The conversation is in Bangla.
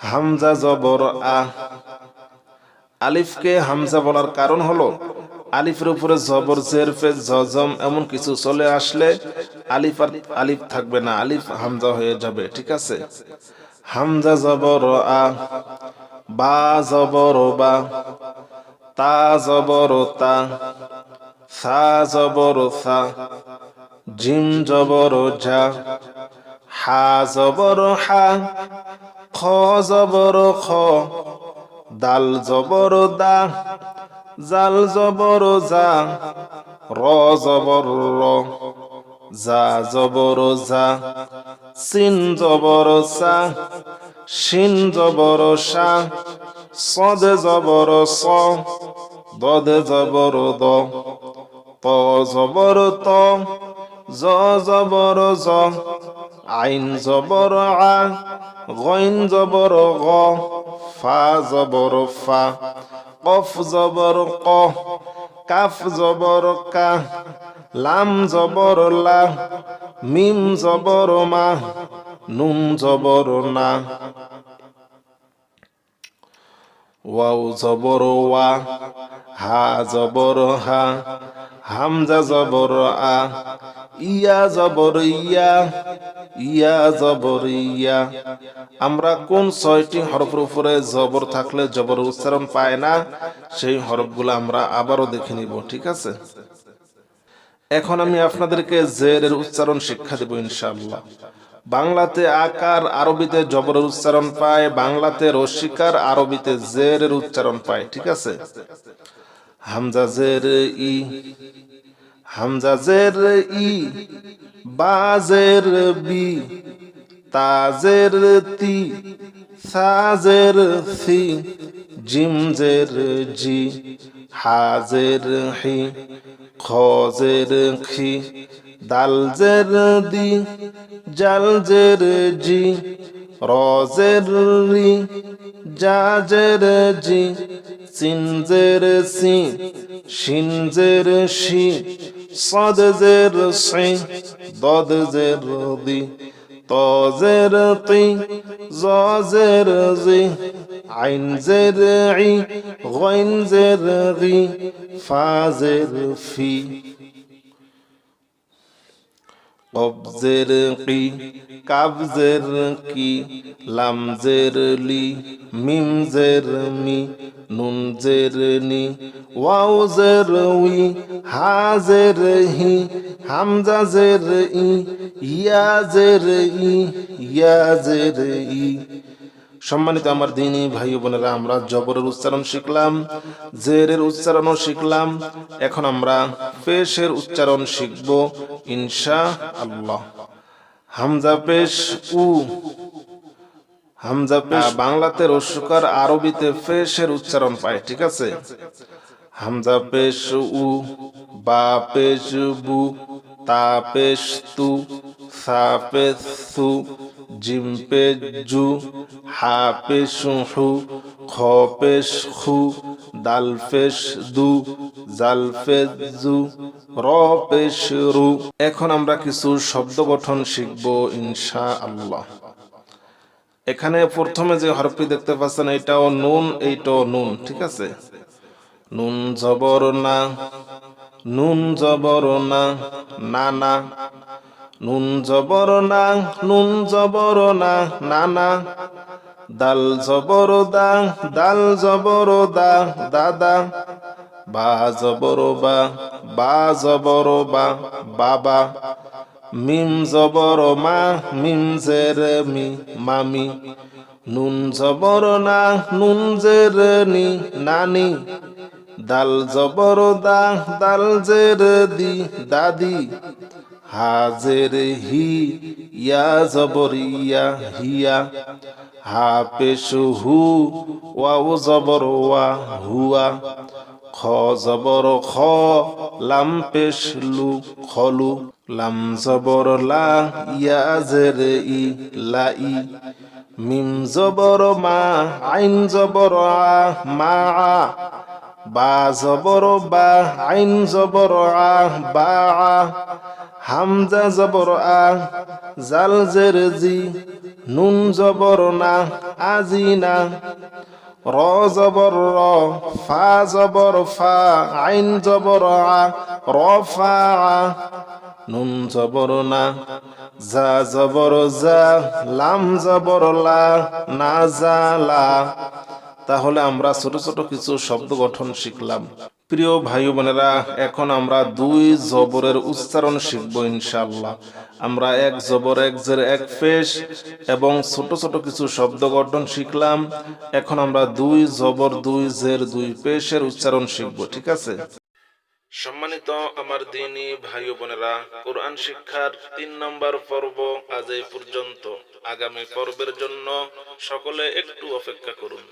হামজা জবর আ। আলিফকে হামজা বলার কারণ হলো, আলিফের উপরে জবর, জের ফে জজম এমন কিছু চলে আসলে আলিফ আর আলিফ থাকবে না, আলিফ হামজা হয়ে যাবে, ঠিক আছে? হামজা জবর আ, বা জবর বা, তা জবর তা, সা জবর সা, জিম জবর যা হা জবর হা খ জবর খ দাল জবর দা জাল জবর যা র জবর র যা জবর যা সিন জবর সা শিন জবর সা সদ জবর স দদ জবর দ ত জবর ত জ জবর জ আইন জবর আ, গইন জবর গ, ফা জবর ফা, কফ জবর ক, কাফ জবর কা, লাম জবর লা, মিম জবর মা, নুন জবর না। ওয়াও জবর ওয়া হা জবর হা, হামজা জবর আ, ইয়া জবর ইয়া ইয়া জবর ইয়া আমরা কোন ছয়টি হরফের উপরে জবর থাকলে জবর উচ্চারণ পায় না? সেই হরফগুলো আমরা আবারও দেখে নিব, ঠিক আছে? এখন আমি আপনাদেরকে জেরের উচ্চারণ শিক্ষা দেব ইনশাআল্লাহ। বাংলাতে আকার, আরবিতে জবরের উচ্চারণ পায়, বাংলাতে রসিকার, আরবিতে জেরের উচ্চারণ পায়, ঠিক আছে? হামজা জের ই হামজা জের ই বাজের বি, তাজের তি, সাজের সি জিমজের জি, হাজের হি, খজের খি দালজের দি জালজের জি, রজের রি জাজের জি সিনজের সি শিনজের শি صدزر صي ضدزر ضي طازر طي زازر زي عين زرعي غين زرغي فازر في কবজের কি, কাবজের কি, লামজের লি, মিমজের মি, নুনজের নি, ওয়াউজের উই, হাজের হি, হামজাজের ই, ইয়াজের ই ইয়াজের ই সম্মানিত আমার দিনী ভাই বোনেরা, আমরা জবরের উচ্চারণ শিখলাম, জেরের উচ্চারণও শিখলাম, এখন আমরা পেশের উচ্চারণ শিখব ইনশা আল্লাহ হামজা পেশ উ, হামজা পেশ বাংলাতে রস্যকার আরবিতে ফেশের উচ্চারণ পায়, ঠিক আছে? হামজা পেশ উ, বা পেশ বু, তা পেশ তু সা পেশ সু জিম পেশ জু হা পেশ হু খ পেশ খু দাল পেশ দু জাল জু র পেশ রু এখন আমরা কিছু শব্দ গঠন শিখব ইনশা আল্লাহ এখানে প্রথমে যে হরফটি দেখতে পাচ্ছেন এইটাও নুন এইটাও নুন, ঠিক আছে? নুন জবর না, নুন জবর না না। নুন জবর না, নুন জবর না না না। দাল জবর দা, দাল জবর দা দাদা বা জবর বা বা জবর বা বাবা মিম জবর মা, মিম জের মি, মামি। নুন জবর না, নুন জের নি, নানি। দাল জবর দা, দাল জের দি, দাদি। হাজের হি ইয়া জবর ইয়া হিয়া হা পেশ হু ওয়াও জবর ওয়া হুয়া খ জবর খ লাম পেশ লু খলু লাম জবর লা ইয়া জের ই লা ই মিম জবর মা আইন জবর আ মা আ বা জবর বা আইন জবর আ বা আ হামজা জবর আ, জাল জের জি, নুন জবর না আজিনা র জবর র, ফা জবর ফা, আইন জবর আ, র ফা। নুন জবর না জা জবর জা, লাম জবর লা, না জা লা তাহলে আমরা ছোট ছোট কিছু শব্দ গঠন শিখলাম। প্রিয় ভাই বোনেরা এখন আমরা দুই জবরের উচ্চারণ শিখব ইনশাআল্লাহ। আমরা এক জবর, এক জের, এক ফেস এবং ছোট ছোট কিছু শব্দ গঠন শিখলাম। এখন আমরা দুই জবর, দুই জের, দুই পেশের উচ্চারণ শিখব, ঠিক আছে? সম্মানিত আমার দিনী ভাই বোনেরা কোরআন শিক্ষার তিন নম্বর পর্ব আজ এই পর্যন্ত। আগামী পর্বের জন্য সকলে একটু অপেক্ষা করুন।